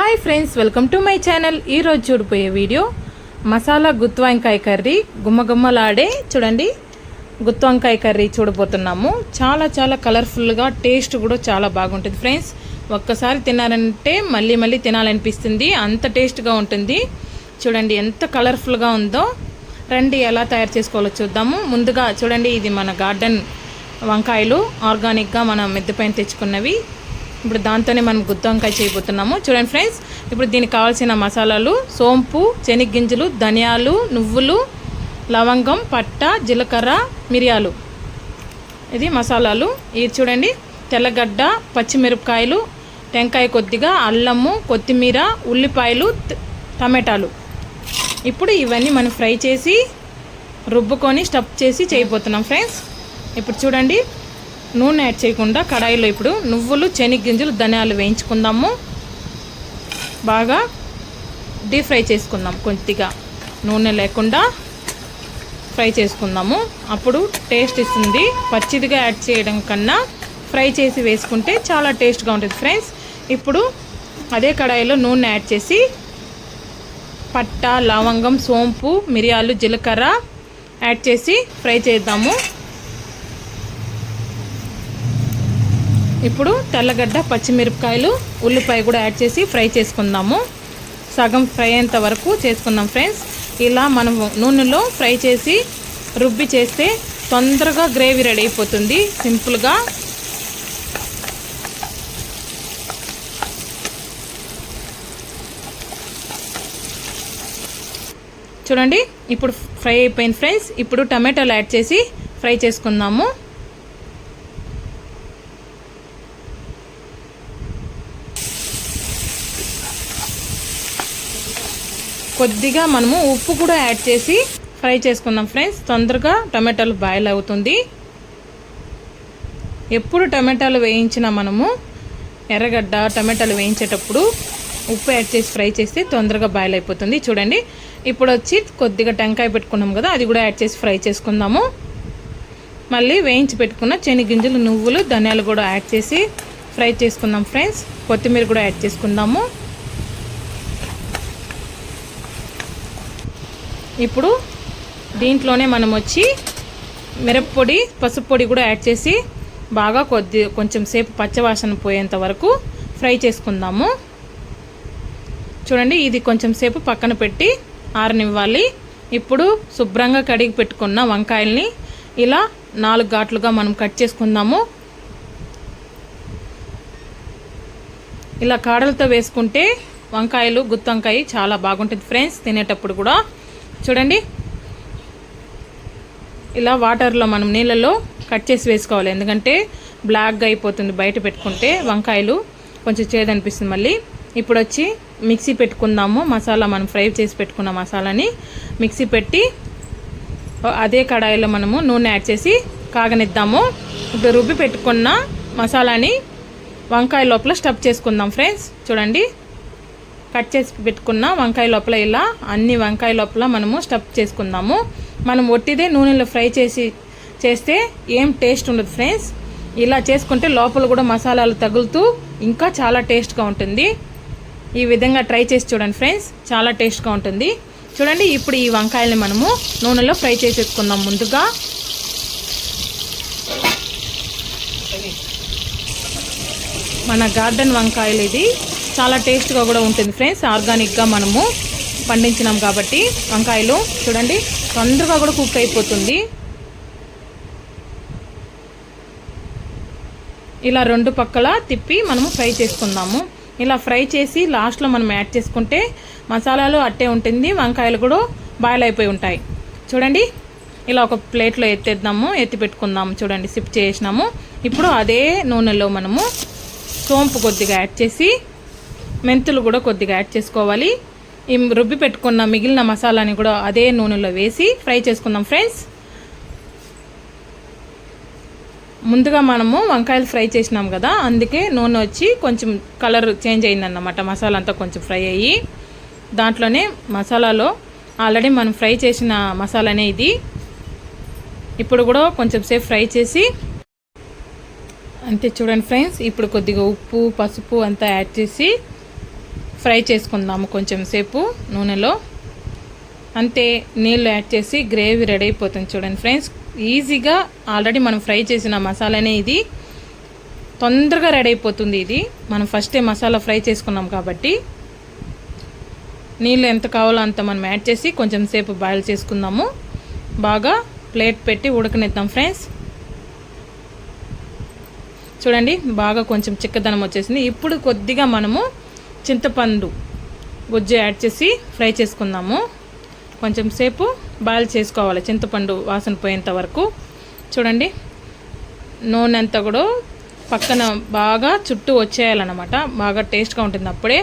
Hi friends welcome to my channel. ఈరోజు చూడిపోయే video masala గుత్తి వంకాయ కర్రీ. గుమ్మగుమ్మలాడే చూడండి గుత్తి వంకాయ కర్రీ చూడబోతున్నాము. చాలా చాలా కలర్ఫుల్గా టేస్ట్ కూడా చాలా బాగుంటుంది ఫ్రెండ్స్. ఒక్కసారి తినాలంటే మళ్ళీ మళ్ళీ తినాలనిపిస్తుంది. అంత టేస్ట్గా ఉంటుంది. చూడండి ఎంత కలర్ఫుల్గా ఉందో. రండి ఎలా తయారు చేసుకోవాలో చూద్దాము. ముందుగా చూడండి ఇది మన గార్డెన్ వంకాయలు. ఆర్గానిక్గా మనం మిద్దె పైన తెచ్చుకున్నవి. ఇప్పుడు దాంతోనే మనం గుత్తి వంకాయ చేయబోతున్నాము. చూడండి ఫ్రెండ్స్ ఇప్పుడు దీనికి కావాల్సిన మసాలాలు సోంపు శనగ్గింజలు ధనియాలు నువ్వులు లవంగం పట్ట జీలకర్ర మిరియాలు. ఇది మసాలాలు. ఇది చూడండి తెల్లగడ్డ పచ్చిమిరపకాయలు టెంకాయ కొద్దిగా అల్లము కొత్తిమీర ఉల్లిపాయలు టమాటాలు. ఇప్పుడు ఇవన్నీ మనం ఫ్రై చేసి రుబ్బుకొని స్టఫ్ చేసి చేయబోతున్నాం ఫ్రెండ్స్. ఇప్పుడు చూడండి నూనె యాడ్ చేయకుండా కడాయిలో ఇప్పుడు నువ్వులు శనగ్గింజలు ధనియాలు వేయించుకుందాము. బాగా డీప్ ఫ్రై చేసుకుందాం కొద్దిగా. నూనె లేకుండా ఫ్రై చేసుకుందాము. అప్పుడు టేస్ట్ ఇస్తుంది. పచ్చిదిగా యాడ్ చేయడం కన్నా ఫ్రై చేసి వేసుకుంటే చాలా టేస్ట్గా ఉంటుంది ఫ్రెండ్స్. ఇప్పుడు అదే కడాయిలో నూనె యాడ్ చేసి పట్ట లవంగం సోంపు మిరియాలు జీలకర్ర యాడ్ చేసి ఫ్రై చేద్దాము. ఇప్పుడు తెల్లగడ్డ పచ్చిమిరపకాయలు ఉల్లిపాయ కూడా యాడ్ చేసి ఫ్రై చేసుకుందాము. సగం ఫ్రై అయ్యేంత వరకు చేసుకుందాం ఫ్రెండ్స్. ఇలా మనం నూనెలో ఫ్రై చేసి రుబ్బి చేస్తే తొందరగా గ్రేవీ రెడీ అయిపోతుంది. సింపుల్గా చూడండి ఇప్పుడు ఫ్రై అయిపోయింది ఫ్రెండ్స్. ఇప్పుడు టమాటాలు యాడ్ చేసి ఫ్రై చేసుకుందాము. కొద్దిగా మనము ఉప్పు కూడా యాడ్ చేసి ఫ్రై చేసుకుందాం ఫ్రెండ్స్. తొందరగా టమాటాలు బాయిల్ అవుతుంది. ఎప్పుడు టమాటాలు వేయించినా మనము ఎర్రగడ్డ టమాటాలు వేయించేటప్పుడు ఉప్పు యాడ్ చేసి ఫ్రై చేస్తే తొందరగా బాయిల్ అయిపోతుంది. చూడండి ఇప్పుడు వచ్చి కొద్దిగా టెంకాయ పెట్టుకున్నాం కదా అది కూడా యాడ్ చేసి ఫ్రై చేసుకుందాము. మళ్ళీ వేయించి పెట్టుకున్న శనగింజలు నువ్వులు ధనియాలు కూడా యాడ్ చేసి ఫ్రై చేసుకుందాం ఫ్రెండ్స్. కొత్తిమీర కూడా యాడ్ చేసుకుందాము. ఇప్పుడు దీంట్లోనే మనం వచ్చి మిరప్పొడి పసుపు పొడి కూడా యాడ్ చేసి బాగా కొద్ది కొంచెం సేపు పచ్చవాసన పోయేంత వరకు ఫ్రై చేసుకుందాము. చూడండి ఇది కొంచెం సేపు పక్కన పెట్టి ఆరనివ్వాలి. ఇప్పుడు శుభ్రంగా కడిగి పెట్టుకున్న వంకాయల్ని ఇలా నాలుగు ఘాట్లుగా మనం కట్ చేసుకుందాము. ఇలా కాడలతో వేసుకుంటే వంకాయలు గుత్తి వంకాయ చాలా బాగుంటుంది ఫ్రెండ్స్ తినేటప్పుడు కూడా. చూడండి. ఇలా వాటర్లో మనం నీళ్ళలో కట్ చేసి వేసుకోవాలి. ఎందుకంటే బ్లాక్గా అయిపోతుంది బయట పెట్టుకుంటే వంకాయలు కొంచెం చేదనిపిస్తుంది మళ్ళీ. ఇప్పుడు వచ్చి మిక్సీ పెట్టుకుందాము. మసాలా మనం ఫ్రై చేసి పెట్టుకున్న మసాలాని మిక్సీ పెట్టి అదే కడాయిలో మనము నూనె యాడ్ చేసి కాగనిద్దాము. ఇప్పుడు రుబ్బి పెట్టుకున్న మసాలాని వంకాయ లోపల స్టఫ్ చేసుకుందాం ఫ్రెండ్స్. చూడండి. కట్ చేసి పెట్టుకున్న వంకాయ లోపల ఇలా అన్ని వంకాయ లోపల మనము స్టఫ్ చేసుకుందాము. మనం ఒట్టిదే నూనెలో ఫ్రై చేసి చేస్తే ఏం టేస్ట్ ఉండదు ఫ్రెండ్స్. ఇలా చేసుకుంటే లోపల కూడా మసాలాలు తగులుతూ ఇంకా చాలా టేస్ట్గా ఉంటుంది. ఈ విధంగా ట్రై చేసి చూడండి ఫ్రెండ్స్. చాలా టేస్ట్గా ఉంటుంది. చూడండి ఇప్పుడు ఈ వంకాయల్ని మనము నూనెలో ఫ్రై చేసేసుకుందాం ముందుగా. మన గార్డెన్ వంకాయలు ఇది. చాలా టేస్ట్గా కూడా ఉంటుంది ఫ్రెండ్స్. ఆర్గానిక్గా మనము పండించినాం కాబట్టి వంకాయలు చూడండి తొందరగా కూడా కుక్ అయిపోతుంది. ఇలా రెండు పక్కల తిప్పి మనము ఫ్రై చేసుకుందాము. ఇలా ఫ్రై చేసి లాస్ట్లో మనం యాడ్ చేసుకుంటే మసాలాలు అట్టే ఉంటుంది వంకాయలు కూడా బాయిల్ అయిపోయి ఉంటాయి. చూడండి ఇలా ఒక ప్లేట్లో ఎత్తేద్దాము ఎత్తి పెట్టుకుందాము. చూడండి సిప్ చేసినాము. ఇప్పుడు అదే నూనెలో మనము సోంపు కొద్దిగా యాడ్ చేసి మెంతులు కూడా కొద్దిగా యాడ్ చేసుకోవాలి. ఈ రుబ్బి పెట్టుకున్న మిగిలిన మసాలాని కూడా అదే నూనెలో వేసి ఫ్రై చేసుకుందాం ఫ్రెండ్స్. ముందుగా మనము వంకాయలు ఫ్రై చేసినాం కదా అందుకే నూనె వచ్చి కొంచెం కలర్ చేంజ్ అయిందన్నమాట. మసాలా అంతా కొంచెం ఫ్రై అయ్యి దాంట్లోనే మసాలాలో ఆల్రెడీ మనం ఫ్రై చేసిన మసాలానే ఇది. ఇప్పుడు కూడా కొంచెం సేపు ఫ్రై చేసి అంతే చూడండి ఫ్రెండ్స్ ఇప్పుడు కొద్దిగా ఉప్పు పసుపు అంతా యాడ్ చేసి ఫ్రై చేసుకుందాము కొంచెం సేపు నూనెలో. అంతే నీళ్ళు యాడ్ చేసి గ్రేవీ రెడీ అయిపోతుంది చూడండి ఫ్రెండ్స్. ఈజీగా ఆల్రెడీ మనం ఫ్రై చేసిన మసాలానే ఇది. తొందరగా రెడీ అయిపోతుంది ఇది. మనం ఫస్టే మసాలా ఫ్రై చేసుకున్నాం కాబట్టి. నీళ్ళు ఎంత కావాలో అంత మనం యాడ్ చేసి కొంచెం సేపు బాయిల్ చేసుకుందాము. బాగా ప్లేట్ పెట్టి ఉడకనిద్దాం ఫ్రెండ్స్. చూడండి బాగా కొంచెం చిక్కదనం వచ్చేసింది. ఇప్పుడు కొద్దిగా మనము చింతపండు గుజ్జు యాడ్ చేసి ఫ్రై చేసుకుందాము. కొంచెం సేపు బాయిల్ చేసుకోవాలి చింతపండు వాసన పోయేంత వరకు. చూడండి నూనె అంతా కూడా పక్కన బాగా చుట్టూ వచ్చేయాలన్నమాట. బాగా టేస్ట్గా ఉంటుంది అప్పుడే.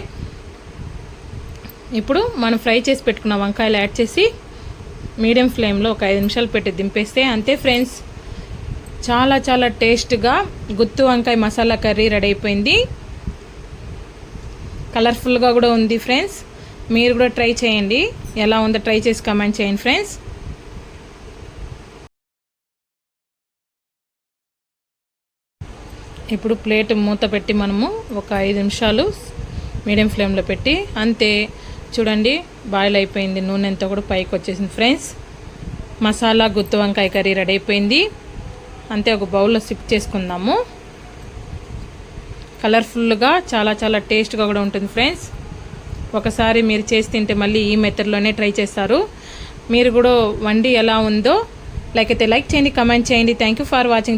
ఇప్పుడు మనం ఫ్రై చేసి పెట్టుకున్న వంకాయలు యాడ్ చేసి మీడియం ఫ్లేమ్లో ఒక ఐదు నిమిషాలు పెట్టి దింపేస్తే అంతే ఫ్రెండ్స్. చాలా చాలా టేస్ట్గా గుత్తు వంకాయ మసాలా కర్రీ రెడీ అయిపోయింది. కలర్ఫుల్గా కూడా ఉంది ఫ్రెండ్స్. మీరు కూడా ట్రై చేయండి. ఎలా ఉందో ట్రై చేసి కమెంట్ చేయండి ఫ్రెండ్స్. ఇప్పుడు ప్లేట్ మూత పెట్టి మనము ఒక ఐదు నిమిషాలు మీడియం ఫ్లేమ్లో పెట్టి అంతే. చూడండి బాయిల్ అయిపోయింది. నూనె అంతా కూడా పైకి వచ్చేసింది ఫ్రెండ్స్. మసాలా గుత్తి వంకాయ కర్రీ రెడీ అయిపోయింది. అంతే ఒక బౌల్లో సిప్ చేసుకుందాము. కలర్ఫుల్గా చాలా చాలా టేస్ట్గా కూడా ఉంటుంది ఫ్రెండ్స్. ఒకసారి మీరు చేసి తింటే మళ్ళీ ఈ మెథడ్లోనే ట్రై చేస్తారు. మీరు కూడా వండి ఎలా ఉందో లైక్ అయితే లైక్ చేయండి కమెంట్ చేయండి. Thank you for watching